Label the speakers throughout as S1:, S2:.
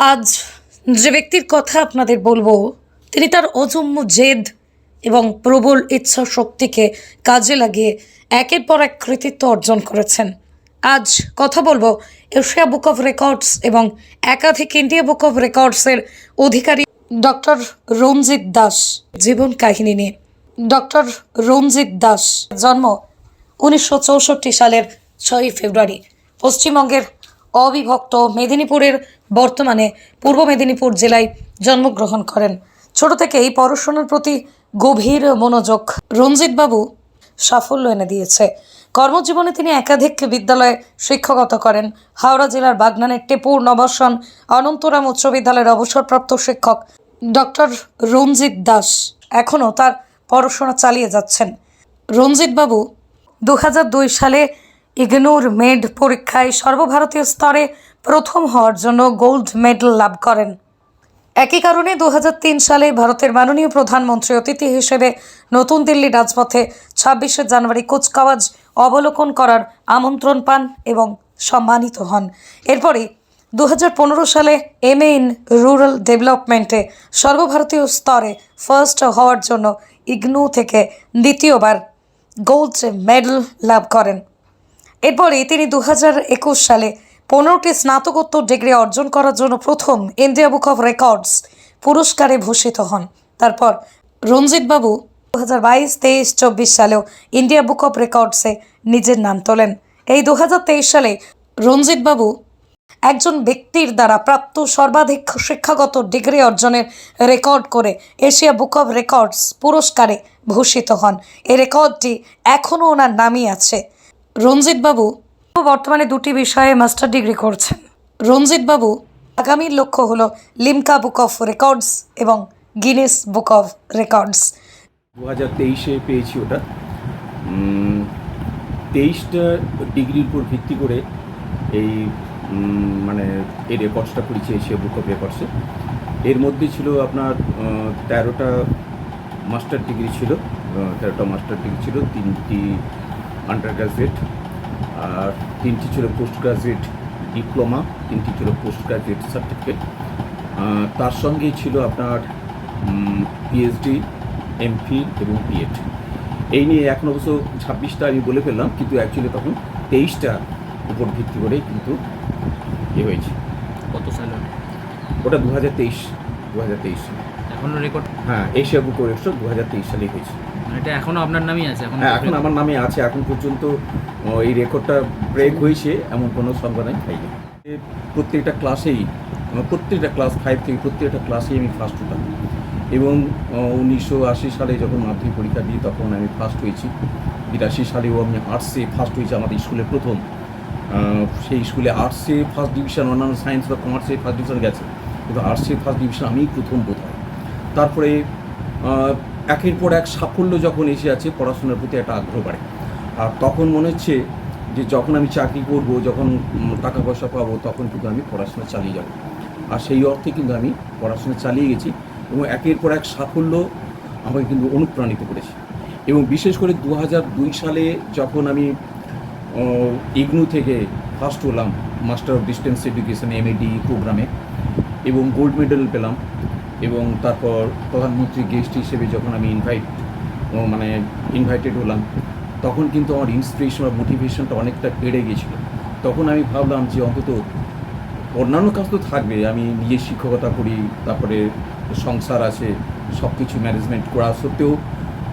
S1: আজ যে ব্যক্তির কথা আপনাদের বলব, তিনি তার অজম্য জেদ এবং প্রবল ইচ্ছা শক্তিকে কাজে লাগিয়ে একের পর এক কৃতিত্ব অর্জন করেছেন। আজ কথা বলব এশিয়া বুক অফ রেকর্ডস এবং একাধিক ইন্ডিয়া বুক অফ রেকর্ডসের অধিকারী ডক্টর রঞ্জিত দাস জীবন কাহিনী নিয়ে। ডক্টর রঞ্জিত দাস জন্ম উনিশশো চৌষট্টি সালের ছয়ই ফেব্রুয়ারি, পশ্চিমবঙ্গের অবিভক্ত মেদিনীপুরের বর্তমানে পূর্ব মেদিনীপুর জেলায় জন্মগ্রহণ করেন। ছোট থেকেই পড়াশোনার প্রতি গভীর মনোযোগ রঞ্জিতবাবু সাফল্য এনে দিয়েছে। কর্মজীবনে তিনি একাধিক বিদ্যালয়ে শিক্ষকতা করেন। হাওড়া জেলার বাগনানের টেপুর নবাসন অনন্তরাম উচ্চ বিদ্যালয়ের অবসরপ্রাপ্ত শিক্ষক ডক্টর রঞ্জিত দাস এখনও তার পড়াশোনা চালিয়ে যাচ্ছেন। রঞ্জিতবাবু দু সালে ইগনুর মেড পরীক্ষায় সর্বভারতীয় স্তরে প্রথম হওয়ার জন্য গোল্ড মেডেল লাভ করেন। একই কারণে দু হাজার তিন সালে ভারতের মাননীয় প্রধানমন্ত্রী অতিথি হিসেবে নতুন দিল্লি রাজপথে ছাব্বিশে জানুয়ারি কুচকাওয়াজ অবলোকন করার আমন্ত্রণ পান এবং সম্মানিত হন। এরপরে দু হাজার পনেরো সালে এম ইন রুরাল ডেভেলপমেন্টে সর্বভারতীয় স্তরে ফার্স্ট হওয়ার জন্য ইগনু থেকে দ্বিতীয়বার গোল্ড মেডেল লাভ করেন। এরপরে তিনি দু সালে পনেরোটি স্নাতকোত্তর ডিগ্রি অর্জন করার জন্য প্রথম ইন্ডিয়া বুক অফ রেকর্ডস পুরস্কারে ভূষিত হন। তারপর রঞ্জিতবাবু দু হাজার বাইশ, তেইশ, চব্বিশ সালেও ইন্ডিয়া বুক অফ রেকর্ডসে নিজের নাম তোলেন। এই দু হাজার তেইশ সালে রঞ্জিতবাবু একজন ব্যক্তির দ্বারা প্রাপ্ত সর্বাধিক শিক্ষাগত ডিগ্রি অর্জনের রেকর্ড করে এশিয়া বুক অফ রেকর্ডস পুরস্কারে ভূষিত হন। এই রেকর্ডটি এখনও ওনার নামই আছে। রঞ্জিতবাবু, বর্তমানে দুটি বিষয়ে মাস্টার ডিগ্রি করছেন। রঞ্জিতবাবু আগামীর লক্ষ্য হলো লিমকা বুক অফ রেকর্ডস এবং গিনেস বুক অফ রেকর্ডস।
S2: দু হাজার তেইশে পেয়েছি ওটা। তেইশটা ডিগ্রির উপর ভিত্তি করে এই মানে এই রেকর্ডসটা করেছি এশিয়া বুক অফ রেকর্ডসে। এর মধ্যে ছিল আপনার তেরোটা মাস্টার ডিগ্রি ছিল তেরোটা মাস্টার ডিগ্রি ছিল, তিনটি আন্ডার গ্রাজুয়েট আর তিনটি ছিল পোস্ট গ্রাজুয়েট ডিপ্লোমা তিনটি ছিল পোস্ট গ্রাজুয়েট সার্টিফিকেট তার সঙ্গেই ছিল আপনার পিএইচডি এমফিল এবং বিএড এই নিয়ে এখন অবশ্য ছাব্বিশটা আমি বলে ফেললাম কিন্তু অ্যাকচুয়ালি তখন তেইশটা উপর ভিত্তি করেই কিন্তু এ হয়েছে।
S3: কত সালে?
S2: ওটা দু হাজার তেইশ দু হাজার তেইশ।
S3: এখনও রেকর্ড
S2: হ্যাঁ এশিয়া বুক রেকর্ড দু হাজার তেইশ সালেই হয়েছে।
S3: এটা এখনও আপনার নামই আছে এখন
S2: হ্যাঁ এখন আমার নামে আছে এখন পর্যন্ত এই রেকর্ডটা ব্রেক হয়েছে এমন কোনো আমি পাইনি প্রত্যেকটা ক্লাসেই আমার প্রত্যেকটা ক্লাস ফাইভ থেকে প্রত্যেকটা ক্লাসেই আমি ফার্স্ট হতাম। এবং উনিশশো আশি সালে যখন মাধ্যমিক পরীক্ষা দিই তখন আমি ফার্স্ট হয়েছি। বিরাশি সালেও আমি আর্টসে ফার্স্ট হয়েছি আমাদের স্কুলে প্রথম। সেই স্কুলে আর্টসে ফার্স্ট ডিভিশন অন্যান্য সায়েন্স বা কমার্সে ফার্স্ট ডিভিশন গেছে। কিন্তু আর্টসে ফার্স্ট ডিভিশন আমিই প্রথম বোধ তারপরে একের পর এক সাফল্য যখন এসে আছে, পড়াশোনার প্রতি একটা আগ্রহ বাড়ে। আর তখন মনে হচ্ছে যে যখন আমি চাকরি করব, যখন টাকা পয়সা পাবো, তখন কিন্তু আমি পড়াশোনা চালিয়ে যাব। আর সেই অর্থে কিন্তু আমি পড়াশোনা চালিয়ে গেছি এবং একের পর এক সাফল্য আমাকে কিন্তু অনুপ্রাণিত করেছে। এবং বিশেষ করে দু দুই সালে যখন আমি ইগনু থেকে ফার্স্ট হলাম master of distance education MAD প্রোগ্রামে এবং গোল্ড মেডেল পেলাম। এবং তারপর প্রধানমন্ত্রী গেস্ট হিসেবে যখন আমি ইনভাইট মানে ইনভাইটেড হলাম, তখন কিন্তু আমার ইন্সপিরেশন বা মোটিভেশনটা অনেকটা বেড়ে গিয়েছিল। তখন আমি ভাবলাম যে অন্তত অন্যান্য কাজ তো থাকবে, আমি নিজে শিক্ষকতা করি, তারপরে সংসার আছে সব কিছু ম্যানেজমেন্ট করা সত্ত্বেও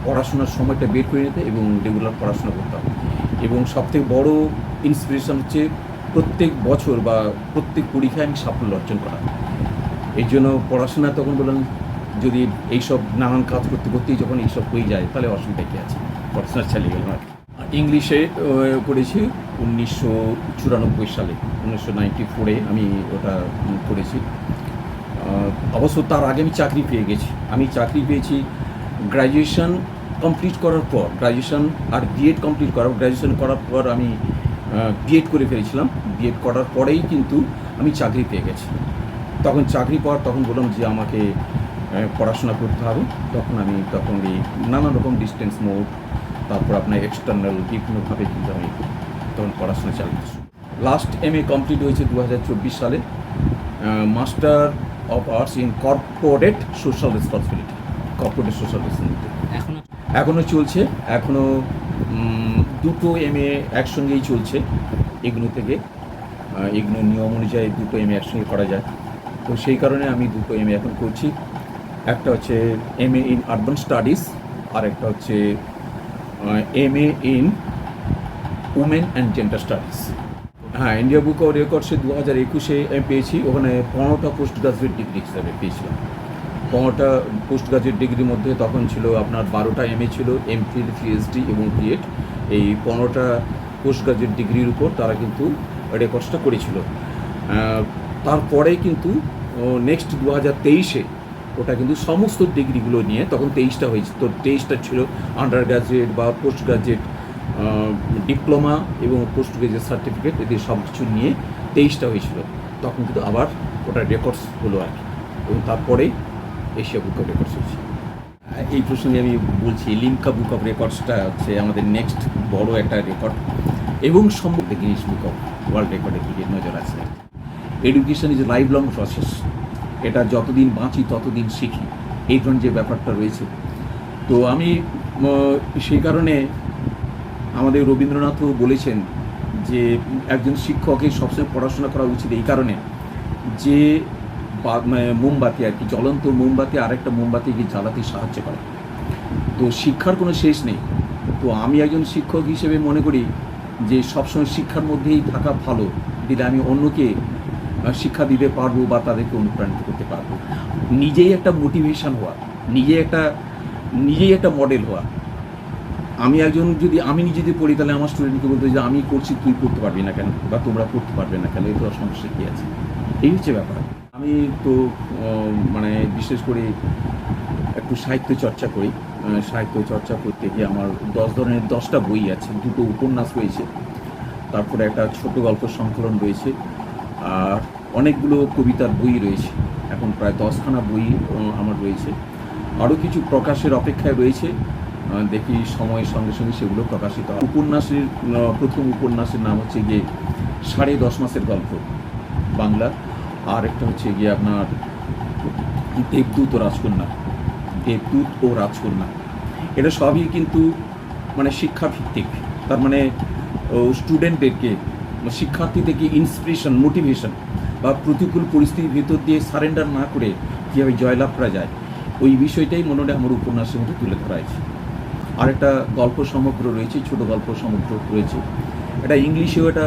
S2: পড়াশোনার সময়টা বের করে নিতে এবং রেগুলার পড়াশোনা করতাম। এবং সবথেকে বড় ইন্সপিরেশন হচ্ছে প্রত্যেক বছর বা প্রত্যেক পরীক্ষায় আমি সাফল্য অর্জন করা। এই জন্য পড়াশোনা তখন বললাম যদি এইসব নানান কাজ করতে করতেই যখন এইসব হয়ে যায়, তাহলে অসুবিধা কী আছে? পড়াশোনা চালিয়ে গেলাম আর কি। ইংলিশে করেছি উনিশশো চুরানব্বই সালে। উনিশশো নাইনটি ফোরে আমি ওটা করেছি। অবশ্য তার আগে আমি চাকরি পেয়ে গেছি। আমি চাকরি পেয়েছি গ্র্যাজুয়েশন কমপ্লিট করার পর গ্র্যাজুয়েশন আর বিএড কমপ্লিট করার গ্র্যাজুয়েশন করার পর আমি বিএড করে ফেলেছিলাম। বিএড করার পরেই কিন্তু আমি চাকরি পেয়ে গেছি। তখন চাকরি পাওয়ার তখন বললাম যে আমাকে পড়াশোনা করতে হবে। তখন আমি তখন এই নানা রকম ডিস্টেন্স মোড তারপর আপনার এক্সটার্নাল বিভিন্নভাবে কিন্তু আমি তখন পড়াশোনা চালিয়েছি। লাস্ট এম এ কমপ্লিট হয়েছে দু হাজার চব্বিশ সালে। Master of arts in corporate social responsibility corporate social responsibility
S3: এখনও?
S2: এখনও চলছে এখনও দুটো এম এ একসঙ্গেই চলছে। এগুলো থেকে এগুলো নিয়ম অনুযায়ী দুটো এম এ একসঙ্গে করা যায়। তো সেই কারণে আমি দুটো এম এখন করছি। একটা হচ্ছে M A in urban studies আর একটা হচ্ছে M A in women and gender studies হ্যাঁ ইন্ডিয়া বুক অফ রেকর্ডসে দু হাজার একুশে আমি পেয়েছি, ওখানে পনেরোটা পোস্ট গ্রাজুয়েট ডিগ্রি হিসাবে পেয়েছিলাম। পনেরোটা পোস্ট গ্রাজুয়েট ডিগ্রির মধ্যে তখন ছিল আপনার বারোটা এম এ ছিল এম ফিল পিএইচডি এবং বিএড এই পনেরোটা পোস্ট গ্রাজুয়েট ডিগ্রির উপর তারা কিন্তু রেকর্ডসটা করেছিল। তারপরে কিন্তু নেক্সট দু হাজার তেইশে ওটা কিন্তু সমস্ত ডিগ্রিগুলো নিয়ে তখন তেইশটা হয়েছে। তো তেইশটা ছিল আন্ডার গ্রাজুয়েট বা পোস্ট গ্রাজুয়েট ডিপ্লোমা এবং পোস্ট গ্রাজুয়েট সার্টিফিকেট এদের সব কিছু নিয়ে তেইশটা হয়েছিল। তখন কিন্তু আবার ওটা রেকর্ডস হলো আর কি। এবং তারপরে এশিয়া বুক অফ রেকর্ডস হয়েছে। এই প্রসঙ্গে আমি বলছি লিমকা বুক অফ রেকর্ডসটা হচ্ছে আমাদের নেক্সট বড় একটা রেকর্ড এবং সম্ভব গিনিস বুক অফ ওয়ার্ল্ড রেকর্ডের দিকে নজর আছে। Education is life long process এটা যতদিন বাঁচি, ততদিন শিখি। এই ধরনের যে ব্যাপারটা রয়েছে। তো আমি সেই কারণে আমাদের রবীন্দ্রনাথও বলেছেন যে, একজন শিক্ষকের সবসময় পড়াশোনা করা উচিত এই কারণে যে মোমবাতি আর কি, জ্বলন্ত মোমবাতি আরেকটা মোমবাতি মোমবাতিকে জ্বালাতে সাহায্য করে। তো শিক্ষার কোনো শেষ নেই। তো আমি একজন শিক্ষক হিসেবে মনে করি যে, সবসময় শিক্ষার মধ্যেই থাকা ভালো। দিলে আমি অন্যকে শিক্ষা দিতে পারব বা তাদেরকে অনুপ্রাণিত করতে পারব। নিজেই একটা মোটিভেশন হওয়া নিজে একটা, নিজেই একটা মডেল হওয়া। আমি একজন যদি, আমি নিজে যদি পড়ি, তাহলে আমার স্টুডেন্টকে বলতে যে, আমি করছি, তুই করতে পারবি না কেন? বা তোমরা করতে পারবে না কেন? এই তো সমস্যা কী আছে? এই হচ্ছে ব্যাপার। আমি তো মানে বিশেষ করে একটু সাহিত্য চর্চা করি। সাহিত্য চর্চা করতে গিয়ে আমার দশ ধরনের, দশটা বই আছে, দুটো উপন্যাস রয়েছে। তারপরে একটা ছোট গল্প সংকলন রয়েছে। অনেকগুলো কবিতার বই রয়েছে। এখন প্রায় দশখানা বই আমার রয়েছে। আরও কিছু প্রকাশের অপেক্ষায় রয়েছে। দেখি সময়ের সঙ্গে সঙ্গে সেগুলো প্রকাশিত। উপন্যাসের প্রথম উপন্যাসের নাম হচ্ছে গিয়ে সাড়ে দশ মাসের গল্প বাংলা আর একটা হচ্ছে গিয়ে আপনার দেবদূত ও রাজকন্যা। দেবদূত ও রাজকন্যা। এটা সবই কিন্তু মানে শিক্ষাভিত্তিক। তার মানে স্টুডেন্টদেরকে শিক্ষার্থীদেরকে ইন্সপিরেশন মোটিভেশন বা প্রতিকূল পরিস্থিতির ভেতর দিয়ে সারেন্ডার না করে কীভাবে জয়লাভ করা যায়, ওই বিষয়টাই মনে হয় আমার উপন্যাসের মধ্যে তুলে ধরা হয়েছে। আর একটা গল্প সমগ্র রয়েছে, ছোট গল্প সমগ্র রয়েছে। এটা ইংলিশেও একটা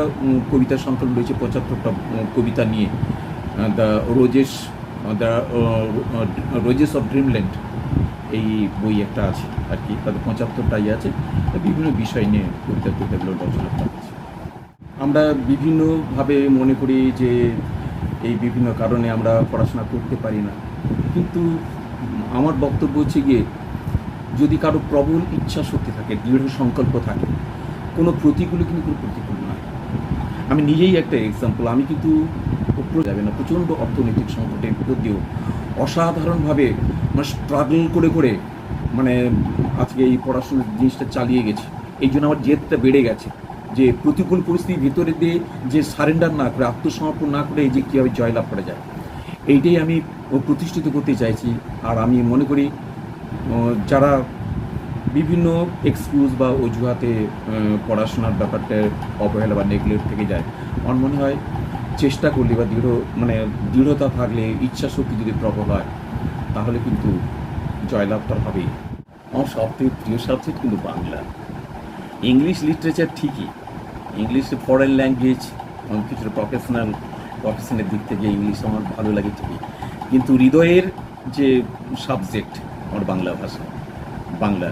S2: কবিতা সংকলন রয়েছে, পঁচাত্তরটা কবিতা নিয়ে। The roses the roses of dreamland এই বই একটা আছে আর কি তাদের পঁচাত্তরটাই আছে। বিভিন্ন বিষয় নিয়ে কবিতা কবিতাগুলো রচনা করা। আমরা বিভিন্নভাবে মনে করি যে এই বিভিন্ন কারণে আমরা পড়াশোনা করতে পারি না। কিন্তু আমার বক্তব্য হচ্ছে গিয়ে, যদি কারও প্রবল ইচ্ছা শক্তি থাকে, দৃঢ় সংকল্প থাকে, কোনো প্রতিকূলে কিন্তু কোনো প্রতিকূল নয়। আমি নিজেই একটা এক্সাম্পল আমি কিন্তু যাবে না, প্রচণ্ড অর্থনৈতিক সংকটের ভিতর দিয়েও অসাধারণভাবে মানে স্ট্রাগল করে করে মানে আজকে এই পড়াশোনার জিনিসটা চালিয়ে গেছি। এই জন্য আমার জেদটা বেড়ে গেছে। যে প্রতিকূল পরিস্থিতির ভিতরে দিয়ে যে সারেন্ডার না করে, আত্মসমর্পণ না করে এই যে কীভাবে জয়লাভ করা যায়, এইটাই আমি প্রতিষ্ঠিত করতে চাইছি। আর আমি মনে করি যারা বিভিন্ন এক্সকিউজ বা অজুহাতে পড়াশোনার ব্যাপারটা অবহেলা বা নেগলেক্ট থেকে যায়, আমার মনে হয় চেষ্টা করলে বা দৃঢ় মানে দৃঢ়তা থাকলে ইচ্ছা শক্তি যদি প্রবল হয়, তাহলে কিন্তু জয়লাভটা হবেই। আমার সবথেকে প্রিয় সাবজেক্ট কিন্তু বাংলা। ইংলিশ লিটারেচার ঠিকই ইংলিশ ফরেন ল্যাঙ্গুয়েজ এবং কিছুটা প্রফেশনাল প্রফেশনের দিক থেকে ইংলিশ আমার ভালো লাগে ঠিকই। কিন্তু হৃদয়ের যে সাবজেক্ট আমার বাংলা ভাষা, বাংলা,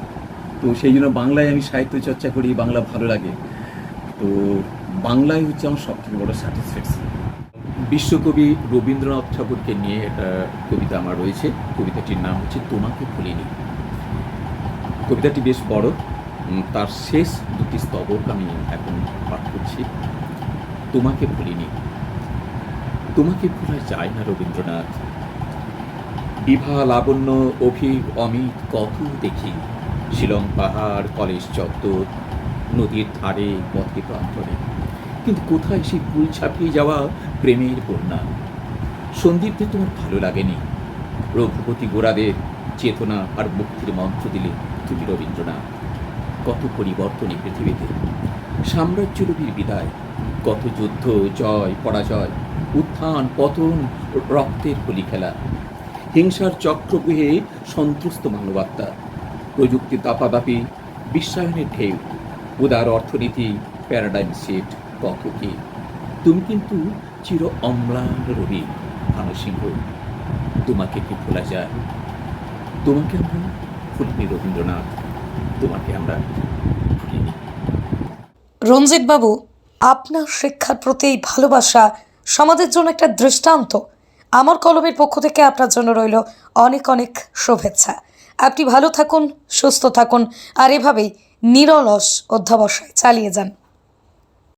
S2: তো সেই জন্য বাংলায় আমি সাহিত্য চর্চা করি, বাংলা ভালো লাগে। তো বাংলায় হচ্ছে আমার সবথেকে বড় স্যাটিসফ্যাকশন বিশ্বকবি রবীন্দ্রনাথ ঠাকুরকে নিয়ে একটা কবিতা আমার রয়েছে। কবিতাটির নাম হচ্ছে তোমাকে ভুলিনি। কবিতাটি বেশ বড়। তার শেষ দুটি স্তবক আমি এখন পাঠ করছি। তোমাকে ভুলিনি। তোমাকে ভোলা যায় না রবীন্দ্রনাথ। বিভা লাবণ্য অভি অমিত কত দেখি? শিলং পাহাড় কলেজ চত্বর, নদীর ধারে পথে প্রান্তরে। কিন্তু কোথায় সেই ফুল ছাপিয়ে যাওয়া প্রেমের বন্যা? সন্দীপদের তোমার ভালো লাগেনি। রঘুপতি গোড়াদের চেতনা আর মুক্তির মন্ত্র দিলে তুমি রবীন্দ্রনাথ। কত পরিবর্তন এই পৃথিবীতে? সাম্রাজ্যরূপীর বিদায়, কত যুদ্ধ, জয়, পরাজয়, উত্থান, পতন, রক্তের হোলি খেলা, হিংসার চক্রবুহে সন্ত্রস্ত মানবাত্মা প্রযুক্তি দাপাদাপি বিশ্বায়নের ঢেউ, উদার অর্থনীতি, প্যারাডাইম শিফট কত কি তুমি কিন্তু চির অম্লান রবি ভানুসিংহ তোমাকে কি ভোলা যায়? তোমাকে আমরা ভুলিনি রবীন্দ্রনাথ। তোমাকে আমরা ভুলিনি
S1: রঞ্জিত বাবু আপনার শিক্ষার প্রতি এই ভালোবাসা সমাজের জন্য একটা দৃষ্টান্ত। আমার কলমের পক্ষ থেকে আপনার জন্য রইল অনেক অনেক শুভেচ্ছা। আপনি ভালো থাকুন, সুস্থ থাকুন, আর এভাবেই নিরলস অধ্যাবসায় চালিয়ে যান।